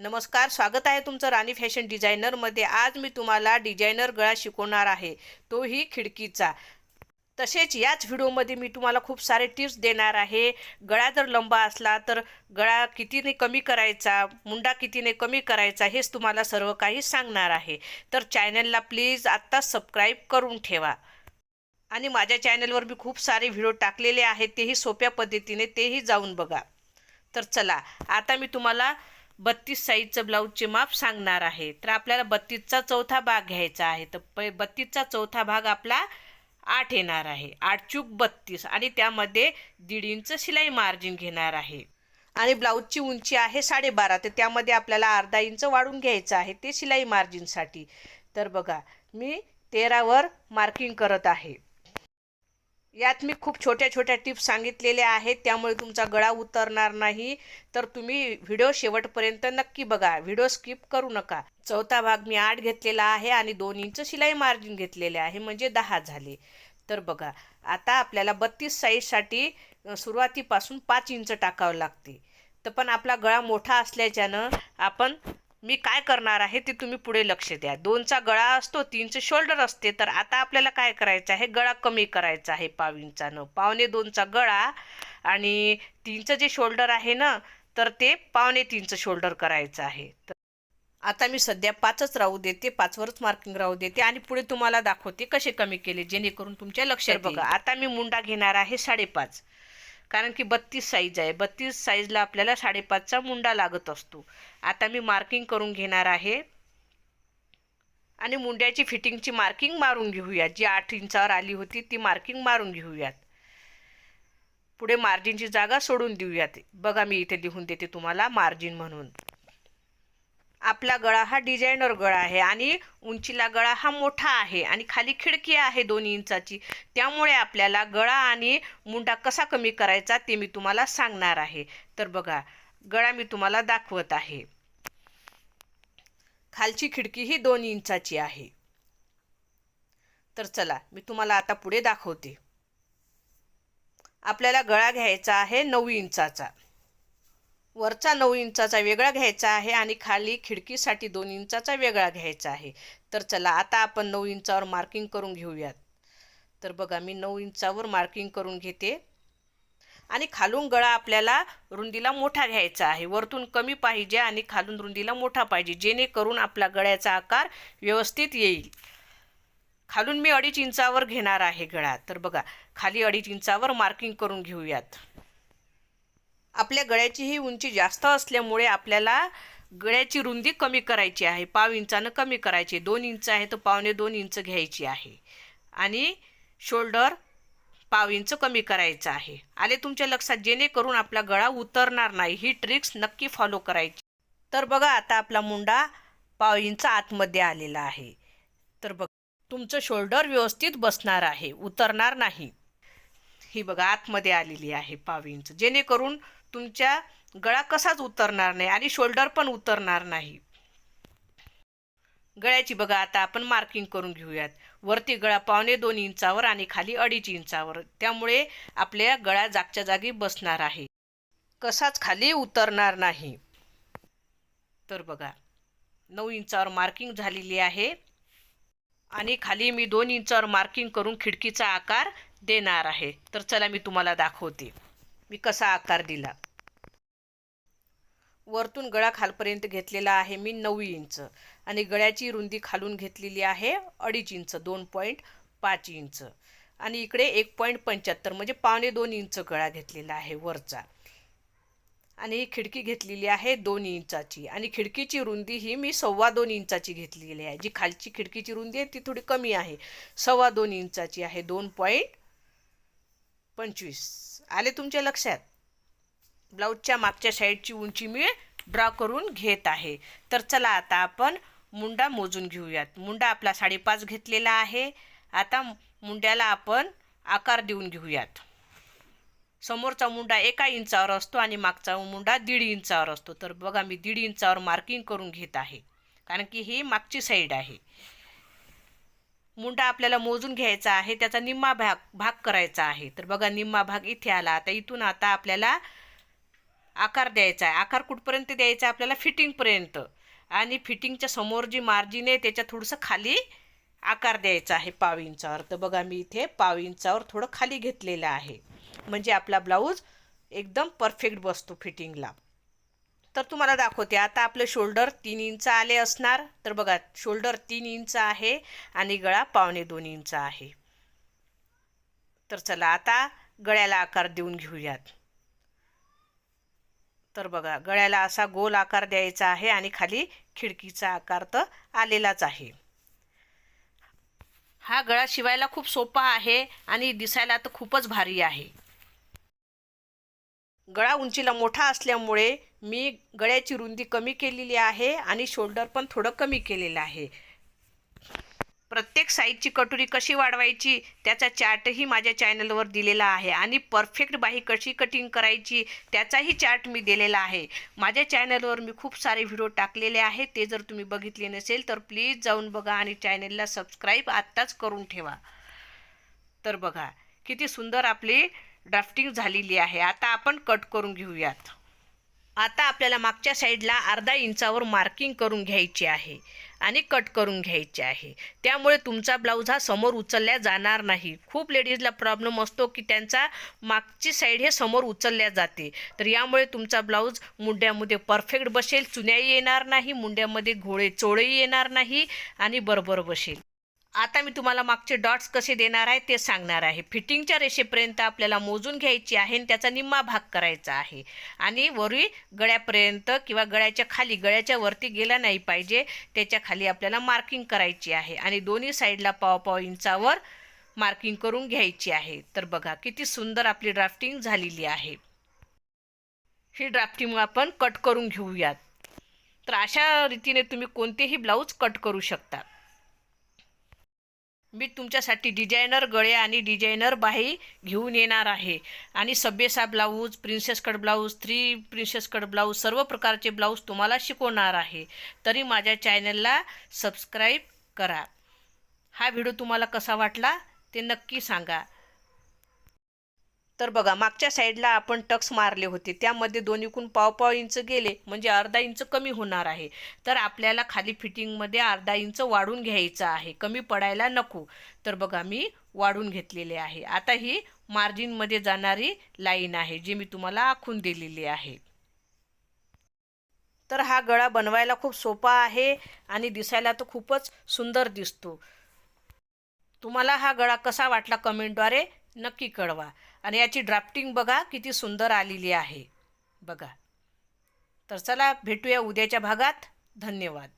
नमस्कार स्वागत आहे तुमचं राणी फॅशन डिझायनरमध्ये आज मी तुम्हाला डिझायनर गळा शिकवणार आहे तोही खिडकीचा. तसेच याच व्हिडिओमध्ये मी तुम्हाला खूप सारे टिप्स देणार आहे. गळा जर लंबा असला तर गळा कितीने कमी करायचा मुंडा कितीने कमी करायचा हेच तुम्हाला सर्व काही सांगणार आहे. तर चॅनलला प्लीज आत्ताच सबस्क्राईब करून ठेवा. आणि माझ्या चॅनलवर मी खूप सारे व्हिडिओ टाकलेले आहेत तेही सोप्या पद्धतीने तेही जाऊन बघा. तर चला आता मी तुम्हाला बत्तीस साईजचं ब्लाऊजचे माप सांगणार आहे. तर आपल्याला बत्तीसचा चौथा भाग घ्यायचा आहे. तर प बत्तीसचा चौथा भाग आपला आठ येणार आहे. आठ चूक बत्तीस. आणि त्यामध्ये दीड इंच शिलाई मार्जिन घेणार आहे. आणि ब्लाऊजची उंची आहे साडेबारा. तर त्यामध्ये आपल्याला अर्धा इंच वाढून घ्यायचं आहे ते शिलाई मार्जिनसाठी. तर बघा मी तेरावर मार्किंग करत आहे. यात मी खूप छोट्या छोट्या टिप्स सांगितलेल्या आहेत त्यामुळे तुमचा गळा उतरणार नाही. तर तुम्ही व्हिडिओ शेवटपर्यंत नक्की बघा व्हिडिओ स्किप करू नका. चौथा भाग मी आठ घेतलेला आहे आणि दोन इंच शिलाई मार्जिन घेतलेले आहे म्हणजे दहा झाले. तर बघा आता आपल्याला बत्तीस साईजसाठी सुरुवातीपासून पाच इंच टाकावं लागते. तर पण आपला गळा मोठा असल्याच्यानं आपण मी काय करणार आहे ते तुम्ही पुढे लक्ष द्या. दोनचा गळा असतो तीनचं शोल्डर असते तर आता आपल्याला काय करायचं आहे? गळा कमी करायचा आहे पाव इंचानं पावणे दोनचा गळा आणि तीनचं जे शोल्डर आहे ना तर ते पावणे तीनचं शोल्डर करायचं आहे. तर आता मी सध्या पाचच राहू देते पाचवरच मार्किंग राहू देते आणि पुढे तुम्हाला दाखवते कसे कमी केले जेणेकरून तुमच्या लक्षात बघा आता मी मुंडा घेणार आहे साडेपाच. कारण की बत्तीस साईज आहे. बत्तीस साईजला आपल्याला साडेपाचचा मुंडा लागत असतो. आता मी मार्किंग करून घेणार आहे. आणि मुंड्याची फिटिंगची मार्किंग मारून घेऊयात. जी आठ इंचावर आली होती ती मार्किंग मारून घेऊयात. पुढे मार्जिनची जागा सोडून देऊयात. बघा मी इथे लिहून देते तुम्हाला मार्जिन म्हणून. आपला गळा हा डिझायनर गळा आहे आणि उंचीला गळा हा मोठा आहे आणि खाली खिडकी आहे दोन इंचाची. त्यामुळे आपल्याला गळा आणि मुंडा कसा कमी करायचा ते मी तुम्हाला सांगणार आहे. तर बघा गळा मी तुम्हाला दाखवत आहे. खालची खिडकी ही दोन इंचाची आहे. तर चला मी तुम्हाला आता पुढे दाखवते. आपल्याला गळा घ्यायचा आहे नऊ इंचाचा. वरचा नऊ इंचाचा वेगळा घ्यायचा आहे आणि खाली खिडकीसाठी दोन इंचाचा वेगळा घ्यायचा आहे. तर चला आता आपण नऊ इंचावर मार्किंग करून घेऊयात. तर बघा मी नऊ इंचावर मार्किंग करून घेते. आणि खालून गळा आपल्याला रुंदीला मोठा घ्यायचा आहे. वरतून कमी पाहिजे आणि खालून रुंदीला मोठा पाहिजे जेणेकरून आपला गळ्याचा आकार व्यवस्थित येईल. खालून मी अडीच इंचावर घेणार आहे गळा. तर बघा खाली अडीच इंचावर मार्किंग करून घेऊयात. आपल्या गळ्याची ही उंची जास्त असल्यामुळे आपल्याला गळ्याची रुंदी कमी करायची आहे. पाव इंचानं कमी करायची दोन इंच आहे तर पावणे दोन इंच घ्यायची आहे. आणि शोल्डर पाव इंच कमी करायचं आहे. आले तुमच्या लक्षात. जेणेकरून आपला गळा उतरणार नाही. ही ट्रिक्स नक्की फॉलो करायची. तर बघा आता आपला मुंडा पाव इंच आतमध्ये आलेला आहे. तर बघ तुमचं शोल्डर व्यवस्थित बसणार आहे. उतरणार नाही. ही बघा आतमध्ये आलेली आहे पाव इंच. जेणेकरून तुमच्या गळा कसाच उतरणार नाही आणि शोल्डर पण उतरणार नाही. गळ्याची बघा आता आपण मार्किंग करून घेऊयात. वरती गळा पावणे दोन इंचावर आणि खाली अडीच इंचावर. त्यामुळे आपल्या गळा जागच्या जागी बसणार आहे. कसाच खाली उतरणार नाही. तर बघा नऊ इंचावर मार्किंग झालेली आहे. आणि खाली मी दोन इंचावर मार्किंग करून खिडकीचा आकार देणार आहे. तर चला मी तुम्हाला दाखवते. मी कसा आकार दिला? वरतून गळा खालपर्यंत घेतलेला आहे मी नऊ इंच आणि गळ्याची रुंदी खालून घेतलेली आहे अडीच इंच दोन पॉईंट पाच इंच. आणि इकडे एक पॉईंट पंच्याहत्तर म्हणजे पावणे दोन इंच गळा घेतलेला आहे वरचा. आणि ही खिडकी घेतलेली आहे दोन इंचाची आणि खिडकीची रुंदी ही मी सव्वा दोन इंचाची घेतलेली आहे. जी खालची खिडकीची रुंदी आहे ती थोडी कमी आहे. सव्वा दोन इंचाची आहे दोन पॉईंट पंचवीस. आले तुमच्या लक्षात? ब्लाऊजच्या मागच्या साईडची उंची मी ड्रॉ करून घेत आहे. तर चला आता आपण मुंडा मोजून घेऊयात. मुंडा आपला साडेपाच घेतलेला आहे. आता मुंड्याला आपण आकार देऊन घेऊयात. समोरचा मुंडा एका इंचावर असतो आणि मागचा मुंडा दीड इंचावर असतो. तर बघा मी दीड इंचावर मार्किंग करून घेत आहे. कारण की ही मागची साईड आहे. मुंडा आपल्याला मोजून घ्यायचा आहे त्याचा निम्मा भाग भाग करायचा आहे. तर बघा निम्मा भाग इथे आला. आता इथून आता आपल्याला आकार द्यायचा आहे. आकार कुठपर्यंत द्यायचा आहे? आपल्याला फिटिंगपर्यंत आणि फिटिंगच्या समोर जी मार्जिन आहे त्याच्या थोडंसं खाली आकार द्यायचा आहे पाव इंचावर. तर बघा मी इथे पाव इंचावर थोडं खाली घेतलेलं आहे. म्हणजे आपला ब्लाऊज एकदम परफेक्ट बसतो फिटिंगला तर तुम्हाला दाखवते. आता आपलं शोल्डर तीन इंच आले असणार. तर बघा शोल्डर तीन इंच आहे आणि गळा पावणे दोन इंच आहे. तर चला आता गळ्याला आकार देऊन घेऊयात. तर बघा गळ्याला असा गोल आकार द्यायचा आहे आणि खाली खिडकीचा आकार तर आलेलाच आहे. हा गळा शिवायला खूप सोपा आहे आणि दिसायला तर खूपच भारी आहे. गळा उंचीला मोठा असल्यामुळे मी गळ्याची रुंदी कमी केलेली आहे आणि शोल्डर पण थोडं कमी केलेलं आहे. प्रत्येक साईजची कटोरी कशी वाढवायची त्याचा चार्टही माझ्या चॅनलवर दिलेला आहे आणि परफेक्ट बाही कशी कटिंग करायची त्याचाही चार्ट मी दिलेला आहे. माझ्या चॅनलवर मी खूप सारे व्हिडिओ टाकलेले आहेत ते जर तुम्ही बघितले नसेल तर प्लीज जाऊन बघा आणि चॅनलला सबस्क्राईब आत्ताच करून ठेवा. तर बघा किती सुंदर आपली ड्राफ्टिंग झालेली आहे. आता आपण कट करून घेऊयात. आता आपल्याला मागच्या साईडला अर्धा इंचावर मार्किंग करून घ्यायची आहे आणि कट करून घ्यायचे आहे. त्यामुळे तुमचा ब्लाऊज हा समोर उचलल्या जाणार नाही. खूप लेडीजला प्रॉब्लेम असतो की त्यांचा मागची साईड हे समोर उचलल्या जाते. तर यामुळे तुमचा ब्लाऊज मुंड्यामध्ये परफेक्ट बसेल चुन्याही येणार नाही मुंड्यामध्ये घोळे चोळेही येणार नाही आणि बरोबर बसेल. आता मी तुम्हाला मागचे डॉट्स कसे देणार आहे ते सांगणार आहे. फिटिंगच्या रेषेपर्यंत आपल्याला मोजून घ्यायची आहे आणि त्याचा निम्मा भाग करायचा आहे. आणि वरी गळ्यापर्यंत किंवा गळ्याच्या खाली गळ्याच्या वरती गेला नाही पाहिजे त्याच्याखाली आपल्याला मार्किंग करायची आहे. आणि दोन्ही साईडला पाव पाव इंचावर मार्किंग करून घ्यायची आहे. तर बघा किती सुंदर आपली ड्राफ्टिंग झालेली आहे. ही ड्राफ्टिंग आपण कट करून घेऊयात. तर अशा रीतीने तुम्ही कोणतेही ब्लाऊज कट करू शकता. मी तुमच्यासाठी डिझायनर गळे आणि डिझायनर बाही घेऊन येणार आहे. आणि सभ्यसा blouse princess cut blouse three princess cut blouse सर्व प्रकारचे ब्लाऊज तुम्हाला शिकवणार आहे. तरी माझ्या चॅनलला सबस्क्राईब करा. हा व्हिडिओ तुम्हाला कसा वाटला ते नक्की सांगा. तर बघा मागच्या साईडला आपण टक्स मारले होते. त्यामध्ये दोन्हीकून पाव पाव इंच गेले म्हणजे अर्धा इंच कमी होणार आहे. तर आपल्याला खाली फिटिंगमध्ये अर्धा इंच वाढून घ्यायचं आहे. कमी पडायला नको. तर बघा मी वाढून घेतलेले आहे. आता ही मार्जिनमध्ये जाणारी लाईन आहे जी मी तुम्हाला आखून दिलेली आहे. तर हा गळा बनवायला खूप सोपा आहे आणि दिसायला तर खूपच सुंदर दिसतो. तुम्हाला हा गळा कसा वाटला कमेंटद्वारे नक्की कळवा. आणि याची ड्राफ्टिंग बघा किती सुंदर आलेली आहे. बघा. तर चला भेटूया उद्याच्या भागात. धन्यवाद.